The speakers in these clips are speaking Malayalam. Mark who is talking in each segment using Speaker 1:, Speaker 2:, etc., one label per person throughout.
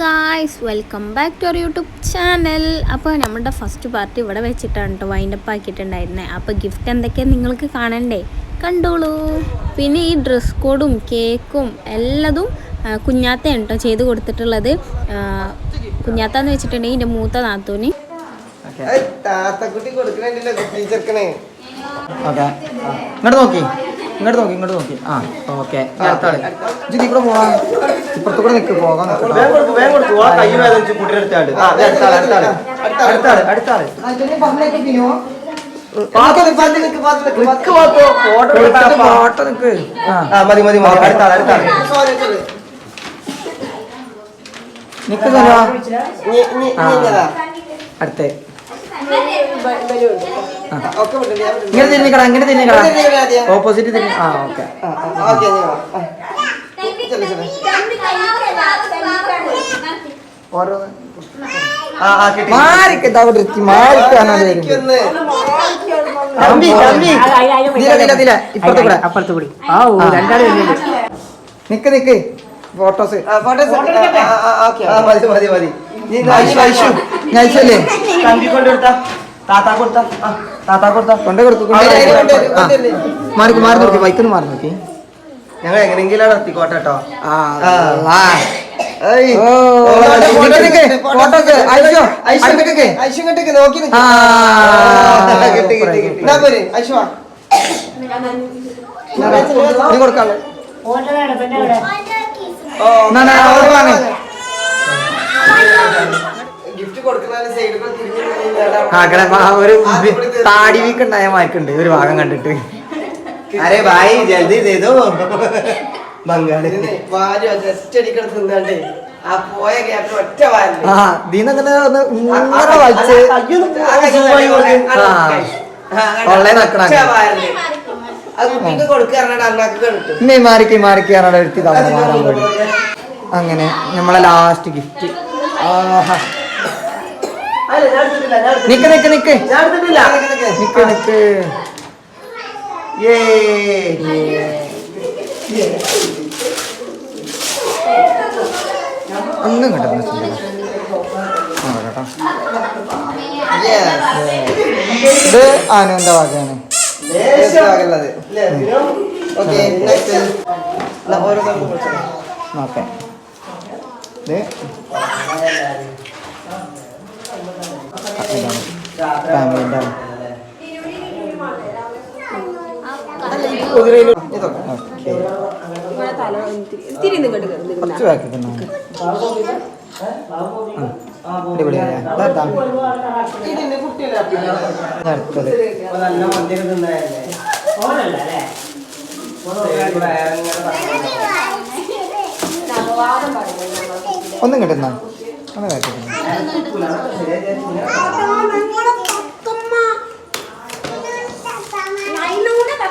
Speaker 1: Guys welcome back to our YouTube channel അപ്പോൾ നമ്മുടെ ഫസ്റ്റ് പാർട്ടി ഇവിടെ വെച്ചിട്ടാണ് കേട്ടോ വൈൻഡപ്പ് ആക്കിയിട്ടുണ്ടായിരുന്നത് അപ്പോൾ ഗിഫ്റ്റ് എന്തൊക്കെയാണ് നിങ്ങൾക്ക് കാണണ്ടേ? കണ്ടോളൂ. പിന്നെ ഈ ഡ്രസ് കോഡും കേക്കും എല്ലാതും കുഞ്ഞാത്തയാണ് കേട്ടോ ചെയ്ത് കൊടുത്തിട്ടുള്ളത്. കുഞ്ഞാത്ത എന്ന് വെച്ചിട്ടുണ്ടെങ്കിൽ എന്റെ മൂത്ത നാത്തൂന്.
Speaker 2: താത്തക്കുട്ടി
Speaker 3: നോക്കി. ഇങ്ങോട്ട് നോക്കി ഇങ്ങോട്ട് നോക്കി ആ ഓക്കെ അടുത്താൾ ഇജ്ജ് കൂടെ പോവാം ഇപ്പുറത്ത് കൂടെ നിൽക്ക് പോകാം അടുത്താൾ അടുത്താൾ ഫോട്ടോ നിക്ക് ആ
Speaker 2: മതി മതി മതി
Speaker 3: അടുത്താൾ
Speaker 2: അടുത്താൾ.
Speaker 3: അടുത്തേ ഇങ്ങനെ തിന്നിക്കട ഇങ്ങനെ
Speaker 2: തിന്നിക്കട.
Speaker 3: ഓപ്പോസിറ്റ് തിന്നി ആ ഓക്കെ നിക്ക് നിക്ക് ഫോട്ടോസ്.
Speaker 2: ആ, മതി മതി മതി
Speaker 3: നൈസല്ലേ
Speaker 2: തമ്പി കൊണ്ടെടുത്ത താത്താ കൊടുത്ത താത്താ കൊടുത്ത
Speaker 3: കൊണ്ടേ കൊടുത്തു. മാറി മാറി നോക്കി ബൈക്കൊന്ന് മാറി നോക്കി
Speaker 2: ഞങ്ങൾ എങ്ങനെയെങ്കിലും എത്തിക്കോട്ടെ കേട്ടോ
Speaker 3: ആ
Speaker 2: ആ. ഏയ്.
Speaker 3: ഓ,
Speaker 2: തിരിഞ്ഞ് നിന്ന് നേടാം.
Speaker 3: ആ, കിട, ഒരു. താടി വീക്ക് ഉണ്ടായ മാർക്കുണ്ട് ഒരു ഭാഗം കണ്ടിട്ട്
Speaker 2: അരെ ഭായി ജൽദി ചെയ്തു ബംഗാളി
Speaker 3: ദീനങ്ങനെ ഒന്ന് ഇങ്ങനെ വലിച്ച് നക്കണ മാറിക്ക് മാറിക്ക് അങ്ങനെ നമ്മളെ ലാസ്റ്റ് ഗിഫ്റ്റ് ആഹാ നിക്ക് നിക്ക് നിക്ക്. നിക്ക് നിക്ക് ഒന്നും കിട്ടുന്ന കേട്ടോ. ഇത് ആനന്ദ വാക്കാണ്
Speaker 2: ഓക്കെ ഓരോ
Speaker 3: ഓക്കെ ഇത് ഇതാണ്
Speaker 2: ഫാമിലിന്റെ
Speaker 3: ഓക്കെ. കുറച്ച് ബാക്കി തന്നെ. അടിപൊളിയല്ലേ അടുത്തത്. ഒന്നും കിട്ടുന്ന? ഒന്ന് തന്നെ
Speaker 2: അടിപൊളി അടിപൊളി അടിപൊളി സൂപ്പർ രണ്ട് രണ്ട് ഷൂ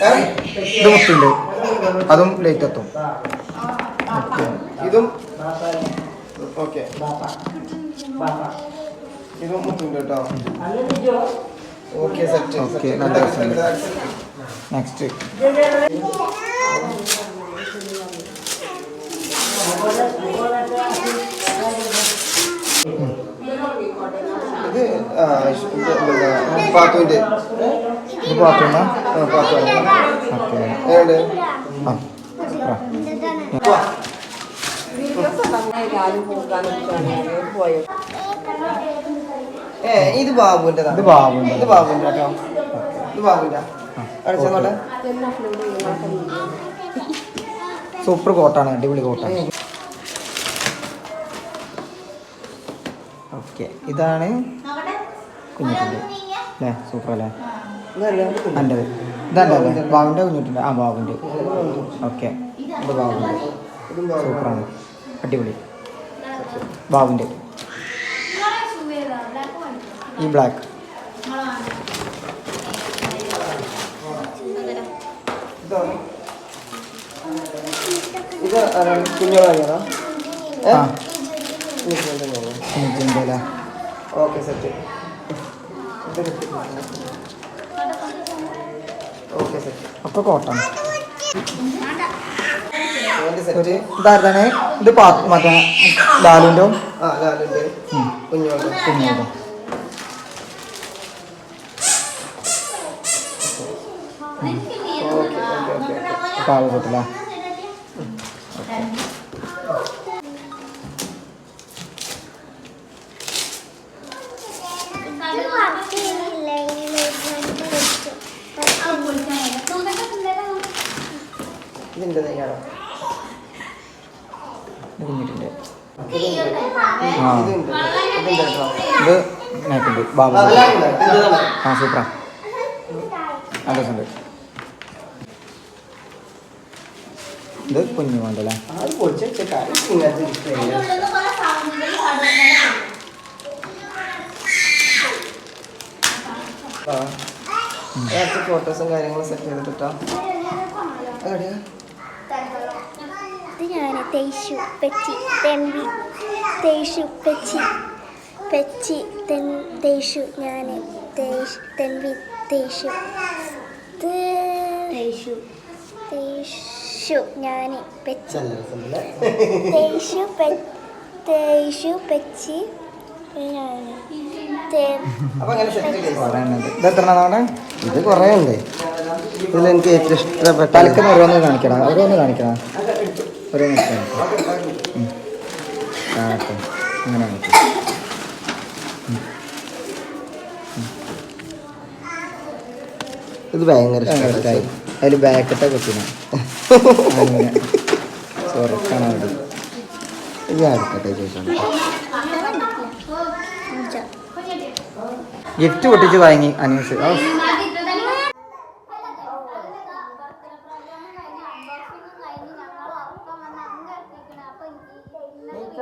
Speaker 3: ഉണ്ട് ഇത് മുത്തുണ്ട് അതും ലേറ്റ് എത്തും.
Speaker 2: ഇതും ഓക്കെ ഇതും മുട്ടുണ്ട് കേട്ടോ. ഓക്കെ സെറ്റ്
Speaker 3: ഓക്കെ നെക്സ്റ്റ്
Speaker 2: ഇത് ആ ഇത് എന്താ പാത്തുവിന്റെ
Speaker 3: ഇത് പാത്തുണ്ട
Speaker 2: ആ. പാത്തു
Speaker 3: ഓക്കെ
Speaker 2: ഏത്
Speaker 3: ആ.
Speaker 2: ഏ ഇത് ബാബുവിന്റെ
Speaker 3: ഇത് ബാബുന്റെ
Speaker 2: ഇത് ബാബുവിന്റെ കേട്ടോ. ഇത് അടിച്ചോട്ടെ
Speaker 3: സൂപ്പർ കോട്ടാണ് അടിപൊളി കോട്ടാണ്. ഓക്കെ ഇതാണ് കുഞ്ഞിട്ടുണ്ട് അല്ലേ സൂപ്പർ അല്ലേ എന്റെ ഇതല്ല? ബാബുന്റെ കുഞ്ഞിട്ടുണ്ട് ആ ബാബുന്റെ ഓക്കെ. ഇത് ബാബുന്റെ സൂപ്പറാണ്. അടിപൊളി. ബാബുന്റെ ഈ ബ്ലാക്ക്.
Speaker 2: ഇത് കുഞ്ഞോളാണ്
Speaker 3: ആ.
Speaker 2: Okay set. ഓക്കെ സെറ്റ്
Speaker 3: ഒക്കെ കോട്ടൺ. ഒരു ഇതായിരുന്നെ ഇത് പാ മറ്റേ ലാലുന്റെ
Speaker 2: ആ ലാലുണ്ട് കുഞ്ഞോളുടെ
Speaker 3: കുഞ്ഞിന്റെ
Speaker 2: ഓക്കെ
Speaker 3: കുഞ്ഞിട്ടിന്റെ
Speaker 2: ഇതുണ്ട്.
Speaker 3: ആ ഇത് മേക്കുണ്ട്. ബാബു.
Speaker 2: ആ
Speaker 3: സൂപ്പറാ. നല്ല രസമുണ്ട്. ഇത് കുഞ്ഞു വേണ്ടല്ലേ
Speaker 2: അത് ഫോട്ടോസും കാര്യങ്ങളും സെറ്റ് ചെയ്തിട്ടോ
Speaker 4: ഇത് ഞാൻ തേശു പെച്ചി തെൻവി തേശു പെച്ചി പെച്ചി തെൻ തേശു ഞാൻ തേശ് തെൻവി തേശു തേശു തേശു ഞാൻ പെച്ചി തേശു പെ തേശു പെച്ചി
Speaker 3: ഇത്
Speaker 2: കുറേ ഉണ്ട് ഇതിൽ എനിക്ക് ഏറ്റവും ഇഷ്ടപ്പെട്ട
Speaker 3: തലക്കുന്ന ഓരോന്ന് കാണിക്കടാ ഓരോന്ന് കാണിക്കടാ ഓരോന്ന് അങ്ങനെ കാണിക്കാം
Speaker 2: ഇത് ഭയങ്കര
Speaker 3: ഇഷ്ടമായി അതിൽ ബാക്കത്തെ കുത്തിന സോറി കാണാൻ വേണ്ടി
Speaker 2: ഇത്
Speaker 3: ഗിഫ്റ്റ് പൊട്ടിച്ച് വാങ്ങി അനീസ്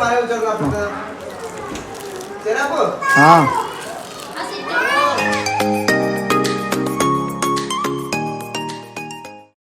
Speaker 2: മല
Speaker 3: ആ